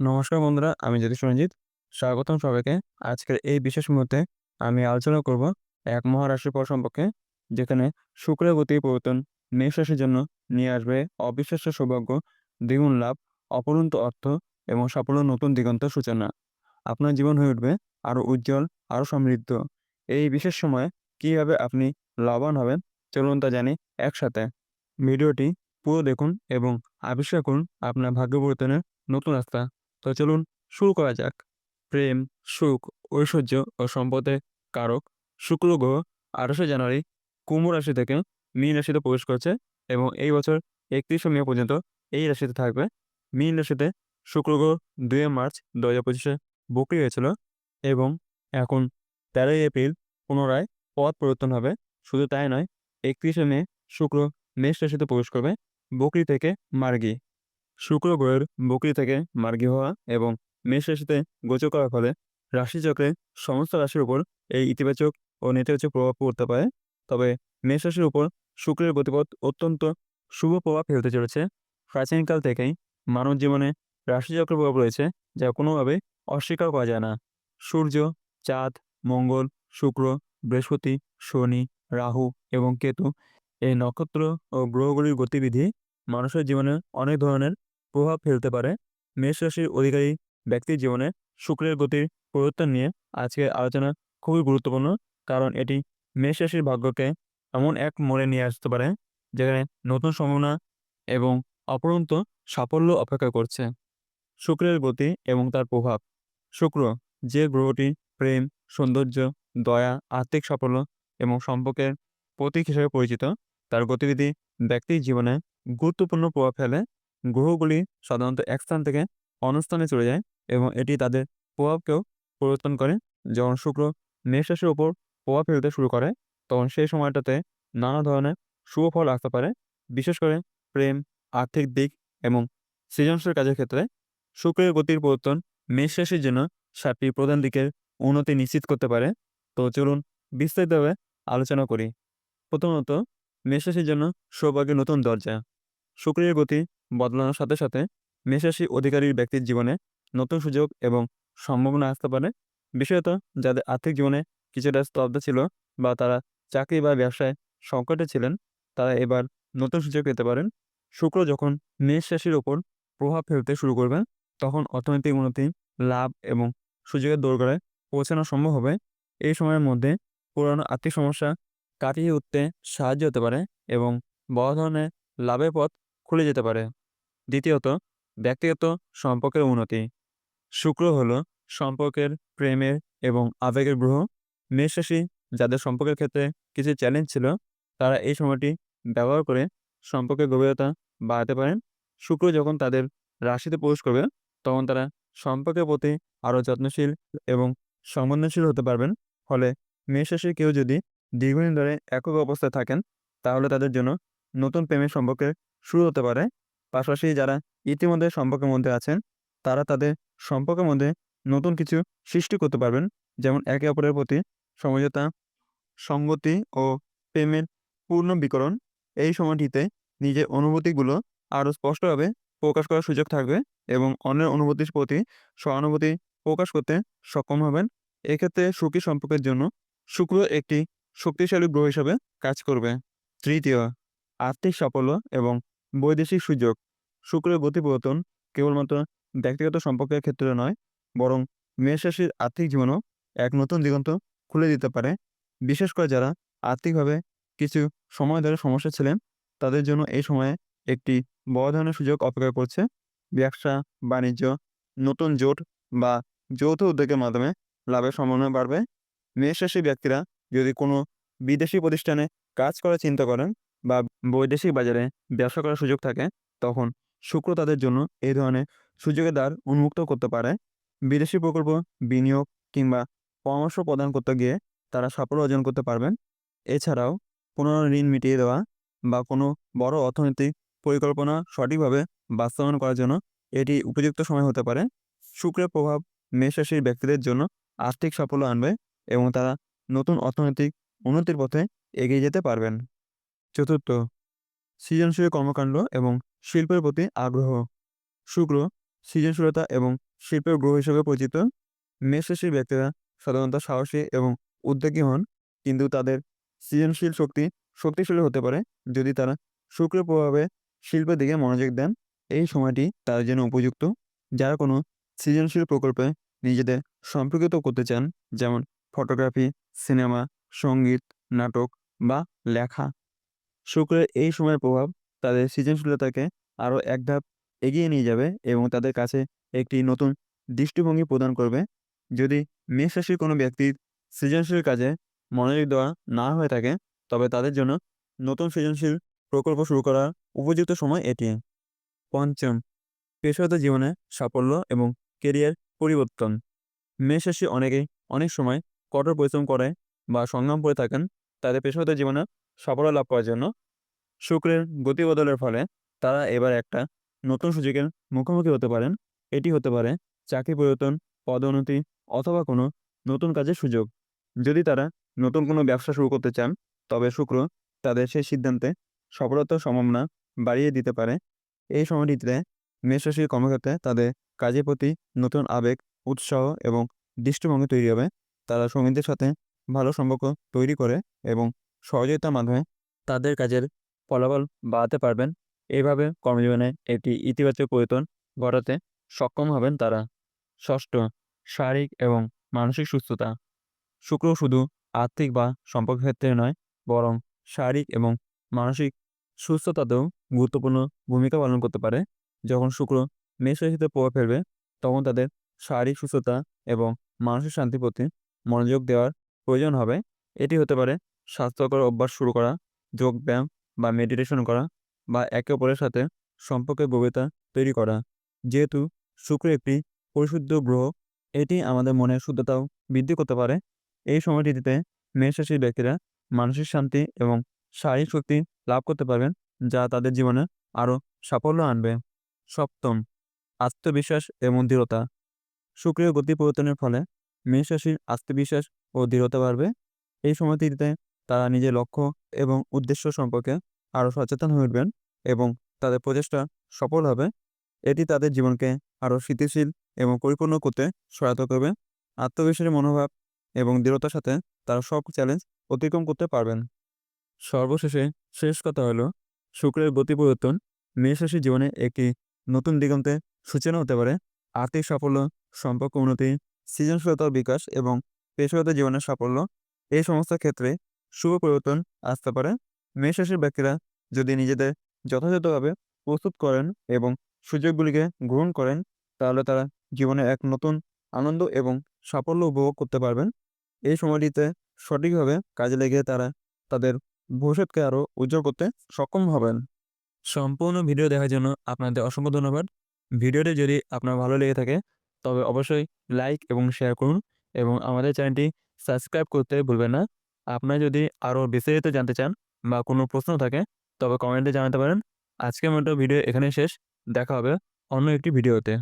নমস্কার বন্ধুরা, আমি জ্যোতিষ রঞ্জিত। স্বাগতম সবাইকে। আজকের এই বিশেষ মুহূর্তে আমি আলোচনা করব এক মহারাশির ফল সম্পর্কে, যেখানে শুক্রের গতি পরিবর্তন মেষ রাশির জন্য নিয়ে আসবে অবিশ্বাস্য সৌভাগ্য, দ্বিগুণ লাভ, অপরন্ত অর্থ এবং সাফল্যের নতুন দিগন্ত সূচনা। আপনার জীবন হয়ে উঠবে আরও উজ্জ্বল, আরও সমৃদ্ধ। এই বিশেষ সময়ে কীভাবে আপনি লাভবান হবেন, চলুন তা জানি একসাথে। ভিডিওটি পুরো দেখুন এবং আবিষ্কার করুন আপনার ভাগ্য পরিবর্তনের নতুন রাস্তা। তো চলুন শুরু করা যাক। প্রেম, সুখ, ঐশ্বর্য ও সম্পদের কারক শুক্র গ্রহ আঠাশে জানুয়ারি কুম্ভ রাশি থেকে মীন রাশিতে প্রবেশ করছে এবং এই বছর একত্রিশে মে পর্যন্ত এই রাশিতে থাকবে। মীন রাশিতে শুক্র গ্রহ দুই মার্চ দু হাজার পঁচিশে বকরি হয়েছিল এবং এখন তেরোই এপ্রিল পুনরায় পথ পরিবর্তন হবে। শুধু তাই নয়, একত্রিশে মে শুক্র মেষ রাশিতে প্রবেশ করবে বকরি থেকে মার্গী। শুক্র গ্রহের বকরি থেকে মার্গী হওয়া এবং মেষ রাশিতে গোচর করার ফলে রাশিচক্রে সমস্ত রাশির উপর এই ইতিবাচক ও নেতিবাচক প্রভাব পড়তে পারে। তবে মেষ রাশির উপর শুক্রের গতিপথ অত্যন্ত শুভ প্রভাব ফেলতে চলেছে। প্রাচীনকাল থেকেই মানব জীবনে রাশিচক্র প্রভাব রয়েছে, যা কোনোভাবে অস্বীকার করা যায় না। সূর্য, চাঁদ, মঙ্গল, শুক্র, বৃহস্পতি, শনি, রাহু এবং কেতু এই নক্ষত্র ও গ্রহগুলির গতিবিধি মানুষের জীবনে অনেক ধরনের প্রভাব ফেলতে পারে। মেষ রাশির অধিকারী ব্যক্তির জীবনে শুক্রের গতির পরিবর্তন নিয়ে আজকের আলোচনা খুবই গুরুত্বপূর্ণ। কারণ এটি মেষ রাশির ভাগ্যকে এমন এক মোড়ে নিয়ে আসতে পারে, যেখানে নতুন সম্ভাবনা এবং অপরন্ত সাফল্য অপেক্ষা করছে। শুক্রের গতি এবং তার প্রভাব। শুক্র যে গ্রহটি প্রেম, সৌন্দর্য, দয়া, আর্থিক সাফল্য এবং সম্পর্কের প্রতীক হিসেবে পরিচিত, তার গতিবিধি ব্যক্তির জীবনে গুরুত্বপূর্ণ প্রভাব ফেলে। গ্রহগুলি সাধারণত এক স্থান থেকে অন্য স্থানে চলে যায় এবং এটি তাদের প্রভাবকেও পরিবর্তন করে। যখন শুক্র মেষ রাশির ওপর প্রভাব ফেলতে শুরু করে, তখন সেই সময়টাতে নানা ধরনের শুভ ফল আসতে পারে। বিশেষ করে প্রেম, আর্থিক দিক এবং সৃজনশীল কাজের ক্ষেত্রে শুক্রের গতির পরিবর্তন মেষ রাশির জন্য সাতটি প্রধান দিকের উন্নতি নিশ্চিত করতে পারে। তো চলুন বিস্তারিতভাবে আলোচনা করি। প্রথমত, মেষ রাশির জন্য সৌভাগ্যের নতুন দরজা। শুক্রের গতি বদলানোর সাথে সাথে মেষরাশি অধিকারীর ব্যক্তির জীবনে নতুন সুযোগ এবং সম্ভাবনা আসতে পারে। বিশেষত যাদের আর্থিক জীবনে কিছুটা স্তব্ধ ছিল বা তারা চাকরি বা ব্যবসায় সংকটে ছিলেন, তারা এবার নতুন সুযোগ পেতে পারেন। শুক্র যখন মেষ রাশির ওপর প্রভাব ফেলতে শুরু করবে তখন অর্থনৈতিক উন্নতি, লাভ এবং সুযোগের দোরগোড়ায় পৌঁছানো সম্ভব হবে। এই সময়ের মধ্যে পুরানো আর্থিক সমস্যা কাটিয়ে উঠতে সাহায্য হতে পারে এবং বড় ধরনের লাভের পথ খুলে যেতে পারে। দ্বিতীয়ত, ব্যক্তিগত সম্পর্কের উন্নতি। শুক্র হল সম্পর্কের প্রেমের এবং আবেগের গ্রহ। মেষ রাশি যাদের সম্পর্কের ক্ষেত্রে কিছু চ্যালেঞ্জ ছিল, তারা এই সময়টি ব্যবহার করে সম্পর্কের গভীরতা বাড়াতে পারেন। শুক্র যখন তাদের রাশিতে প্রবেশ করবে, তখন তারা সম্পর্কের প্রতি আরও যত্নশীল এবং সংবেদনশীল হতে পারবেন। ফলে মেষ রাশির কেউ যদি দীর্ঘদিন ধরে একক অবস্থায় থাকেন, তাহলে তাদের জন্য নতুন প্রেমের সম্পর্কের শুরু হতে পারে। পাশাপাশি যারা ইতিমধ্যে সম্পর্কের মধ্যে আছেন, তারা তাদের সম্পর্কের মধ্যে নতুন কিছু সৃষ্টি করতে পারবেন। যেমন একে অপরের প্রতি সমঝোতা, সঙ্গতি ও প্রেমের পূর্ণ বিকরণ এই সময়টিতে নিজের অনুভূতিগুলো আরও স্পষ্টভাবে প্রকাশ করার সুযোগ থাকবে এবং অন্যের অনুভূতির প্রতি সহানুভূতি প্রকাশ করতে সক্ষম হবেন। এক্ষেত্রে সুখী সম্পর্কের জন্য শুক্র একটি শক্তিশালী গ্রহ হিসাবে কাজ করবে। তৃতীয়, আর্থিক সাফল্য এবং বৈদেশিক সুযোগ, শুক্রের গতি পরিবর্তন কেবলমাত্র ব্যক্তিগত সম্পর্কের ক্ষেত্রে নয়, বরং মেষ রাশির আর্থিক জীবনও এক নতুন দিগন্ত খুলে দিতে পারে। বিশেষ করে যারা আর্থিকভাবে কিছু সময় ধরে সমস্যা ছিলেন, তাদের জন্য এই সময়ে একটি বড় ধরনের সুযোগ অপেক্ষা করছে। ব্যবসা, বাণিজ্য, নতুন জোট বা যৌথ উদ্যোগের মাধ্যমে লাভের সম্ভাবনা বাড়বে। মেষ রাশির ব্যক্তিরা যদি কোনো বিদেশি প্রতিষ্ঠানে কাজ করার চিন্তা করেন বা বৈদেশিক বাজারে ব্যবসা করার সুযোগ থাকে, তখন শুক্র তাদের জন্য এই ধরনের সুযোগের দ্বার উন্মুক্ত করতে পারে। বিদেশি প্রকল্প বিনিয়োগ কিংবা পরামর্শ প্রদান করতে গিয়ে তারা সাফল্য অর্জন করতে পারবেন। এছাড়াও কোনো ঋণ মিটিয়ে দেওয়া বা কোনো বড় অর্থনৈতিক পরিকল্পনা সঠিকভাবে বাস্তবায়ন করার জন্য এটি উপযুক্ত সময় হতে পারে। শুক্রের প্রভাব মেষ রাশির ব্যক্তিদের জন্য আর্থিক সাফল্য আনবে এবং তারা নতুন অর্থনৈতিক উন্নতির পথে এগিয়ে যেতে পারবেন। চতুর্থ, সৃজনশীল কর্মকাণ্ড এবং শিল্পের প্রতি আগ্রহ। শুক্র সৃজনশীলতা এবং শিল্পের গ্রহ হিসেবে পরিচিত। মেষ রাশির ব্যক্তিরা সাধারণত সাহসী এবং উদ্যোগী হন, কিন্তু তাদের সৃজনশীল শক্তি শক্তিশালী হতে পারে যদি তারা শুক্রের প্রভাবে শিল্পের দিকে মনোযোগ দেন। এই সময়টি তাদের জন্য উপযুক্ত। যারা কোনো সৃজনশীল প্রকল্পে নিজেদের সম্পর্কিত করতে চান, যেমন ফটোগ্রাফি, সিনেমা, সংগীত, নাটক বা লেখা শুক্রের এই সময়ের প্রভাব তাদের সৃজনশীলতাকে আরও এক ধাপ এগিয়ে নিয়ে যাবে এবং তাদের কাছে একটি নতুন দৃষ্টিভঙ্গি প্রদান করবে। যদি মেষ রাশির কোনো ব্যক্তির সৃজনশীল কাজে মনোযোগ দেওয়া না হয়ে থাকে, তবে তাদের জন্য নতুন সৃজনশীল প্রকল্প শুরু করার উপযুক্ত সময় এটি। পঞ্চম, পেশাগত জীবনে সাফল্য এবং কেরিয়ার পরিবর্তন। মেষ রাশি অনেকেই অনেক সময় কঠোর পরিশ্রম করে বা সংগ্রাম করে থাকেন। তাদের পেশাগত জীবনে সাফল্য লাভ করার জন্য শুক্রের গতি বদলের ফলে তারা এবার একটা নতুন সুযোগের মুখোমুখি হতে পারেন। এটি হতে পারে চাকরি পরিবর্তন, পদোন্নতি অথবা কোনো নতুন কাজের সুযোগ। যদি তারা নতুন কোনো ব্যবসা শুরু করতে চান, তবে শুক্র তাদের সেই সিদ্ধান্তে সফলতার সম্ভাবনা বাড়িয়ে দিতে পারে। এই সময়টিতে মেষরাশির কর্মক্ষেত্রে তাদের কাজের প্রতি নতুন আবেগ, উৎসাহ এবং দৃষ্টিভঙ্গি তৈরি হবে। তারা সঙ্গীদের সাথে ভালো সম্পর্ক তৈরি করে এবং সহযোগিতার মাধ্যমে তাদের কাজের ফলাফল বাড়াতে পারবেন। এইভাবে কর্মজীবনে একটি ইতিবাচক পরিবর্তন ঘটাতে সক্ষম হবেন তারা। ষষ্ঠ, শারীরিক এবং মানসিক সুস্থতা। শুক্র শুধু আর্থিক বা সম্পর্ক ক্ষেত্রে নয়, বরং শারীরিক এবং মানসিক সুস্থতাতেও গুরুত্বপূর্ণ ভূমিকা পালন করতে পারে। যখন শুক্র মেষ রাশিতে প্রভাব ফেলবে, তখন তাদের শারীরিক সুস্থতা এবং মানসিক শান্তির প্রতি মনোযোগ দেওয়ার প্রয়োজন হবে। এটি হতে পারে স্বাস্থ্যকর অভ্যাস শুরু করা যোগব্যায়াম বা মেডিটেশন করা বা একে অপরের সাথে সম্পর্কের গভীরতা তৈরি করা। যেহেতু শুক্র একটি পরিশুদ্ধ গ্রহ, এটি আমাদের মনের শুদ্ধতাও বৃদ্ধি করতে পারে। এই সময়টিতে মেষ রাশির ব্যক্তিরা মানসিক শান্তি এবং শারীরিক শক্তি লাভ করতে পারবেন, যা তাদের জীবনে আরও সাফল্য আনবে। সপ্তম, আত্মবিশ্বাস এবং দৃঢ়তা। শুক্রের গতি পরিবর্তনের ফলে মেষ রাশির আত্মবিশ্বাস ও দৃঢ়তা বাড়বে। এই সময়টিতে তারা নিজের লক্ষ্য এবং উদ্দেশ্য সম্পর্কে আরও সচেতন হয়ে উঠবেন এবং তাদের প্রচেষ্টা সফল হবে। এটি তাদের জীবনকে আরও স্থিতিশীল এবং পরিপূর্ণ করতে সহায়তা করবে। আত্মবিশ্বাসী মনোভাব এবং দৃঢ়তার সাথে তারা সব চ্যালেঞ্জ অতিক্রম করতে পারবেন। সর্বশেষে শেষ কথা হলো, শুক্রের গতি পরিবর্তন মেষরাশির জীবনে একটি নতুন দিগন্তে সূচনা হতে পারে। আর্থিক সাফল্য, সম্পর্ক উন্নতি, সৃজনশীলতার বিকাশ এবং পেশাগত জীবনের সাফল্য এই সমস্ত ক্ষেত্রে শুভ পরিবর্তন আসতে পারে। মেষ রাশির ব্যক্তিরা যদি নিজেদের যথাযথভাবে প্রস্তুত করেন এবং সুযোগগুলিকে গ্রহণ করেন, তাহলে তারা জীবনে এক নতুন আনন্দ এবং সাফল্য উপভোগ করতে পারবেন। এই সময়টিতে সঠিকভাবে কাজে লেগে তারা তাদের ভবিষ্যৎকে আরও উজ্জ্বল করতে সক্ষম হবেন। সম্পূর্ণ ভিডিও দেখার জন্য আপনাদের অসংখ্য ধন্যবাদ। ভিডিওটি যদি আপনার ভালো লেগে থাকে, তবে অবশ্যই লাইক এবং শেয়ার করুন এবং আমাদের চ্যানেলটি সাবস্ক্রাইব করতে ভুলবেন না। আপনারা যদি আরও বিস্তারিত জানতে চান বা কোনো প্রশ্ন থাকে, তবে কমেন্টে জানাতে পারেন। আজকের মতো ভিডিও এখানে শেষ। দেখা হবে অন্য একটি ভিডিওতে।